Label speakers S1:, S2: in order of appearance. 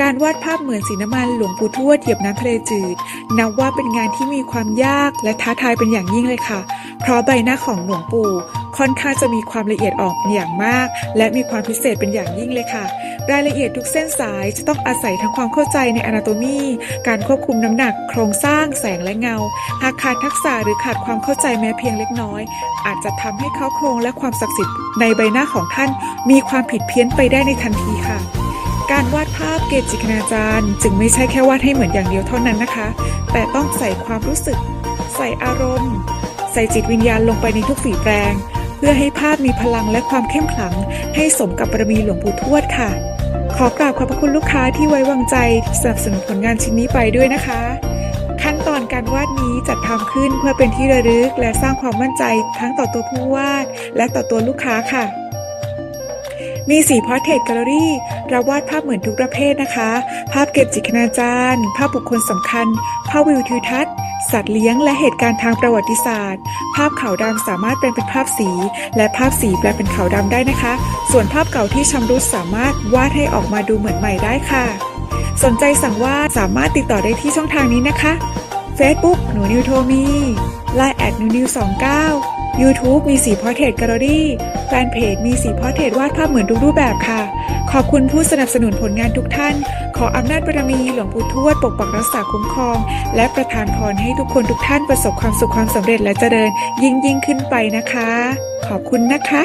S1: การวาดภาพเหมือนสีน้ำมันหลวงปู่ทวดเหยียบน้ำทะเลจืด นับว่าเป็นงานที่มีความยากและท้าทายเป็นอย่างยิ่งเลยค่ะ เพราะใบหน้าของหลวงปู่ค่อนข้างจะมีความละเอียดออนเป็นอย่างมาก และมีความพิเศษเป็นอย่างยิ่งเลยค่ะ รายละเอียดทุกเส้นสายจะต้องอาศัยทั้งความเข้าใจในอนาโตมีการควบคุมน้ำหนัก โครงสร้างแสงและเงา หากขาดทักษะหรือขาดความเข้าใจแม้เพียงเล็กน้อย อาจจะทำให้เขาโครงและความศักดิ์สิทธิ์ในใบหน้าของท่าน มีความผิดเพี้ยนไปได้ในทันทีค่ะ การวาดภาพเกจิคณาจารย์ จึงไม่ใช่แค่วาดให้เหมือนอย่างเดียวเท่านั้นนะคะ แต่ต้องใส่ความรู้สึก ใส่อารมณ์ ใส่จิตวิญญาณลงไปในทุกฝีแปรง เพื่อให้ภาพมีพลังและความเข้มขลัง ให้สมกับบารมีหลวงปู่ทวดค่ะ ขอกราบขอบพระคุณลูกค้าที่ไว้วางใจสนับสนุนผลงานชิ้นนี้ไปด้วยนะคะ ขั้นตอนการวาดนี้จัดทำขึ้นเพื่อเป็นที่ระลึก และสร้างความมั่นใจทั้งต่อตัวผู้วาด และต่อตัวลูกค้าค่ะ มีสีพอร์เทรตแกลเลอรี่ เราวาดภาพเหมือนทุกประเภทนะคะ ภาพเก็บจิตคณาจารย์ ภาพบุคคลสำคัญ ภาพวิวทิวทัศน์ สัตว์เลี้ยง และเหตุการณ์ทางประวัติศาสตร์ ภาพขาวดำสามารถแปลงเป็นภาพสี และภาพสีแปลเป็นขาวดำได้นะคะ ส่วนภาพเก่าที่ชำรุดสามารถวาดให้ออกมาดูเหมือนใหม่ได้ค่ะ สนใจสั่งวาดสามารถติดต่อได้ที่ช่องทางนี้นะคะ Facebook หนูนิวโทมี Line แอดนิวนิว29 YouTube มีสีพอร์เทรตแกลเลอรี่แฟนเพจมีสีพอร์เทรตวาดภาพเหมือนทุกรูปแบบค่ะ ขอบคุณผู้สนับสนุนผลงานทุกท่าน ขออำนาจบารมีหลวงปู่ทวดปกปักรักษาคุ้มครอง และประทานพรให้ทุกคนทุกท่านประสบความสุขความสำเร็จและเจริญ ยิ่งยิ่งขึ้นไปนะคะ ขอบคุณนะคะ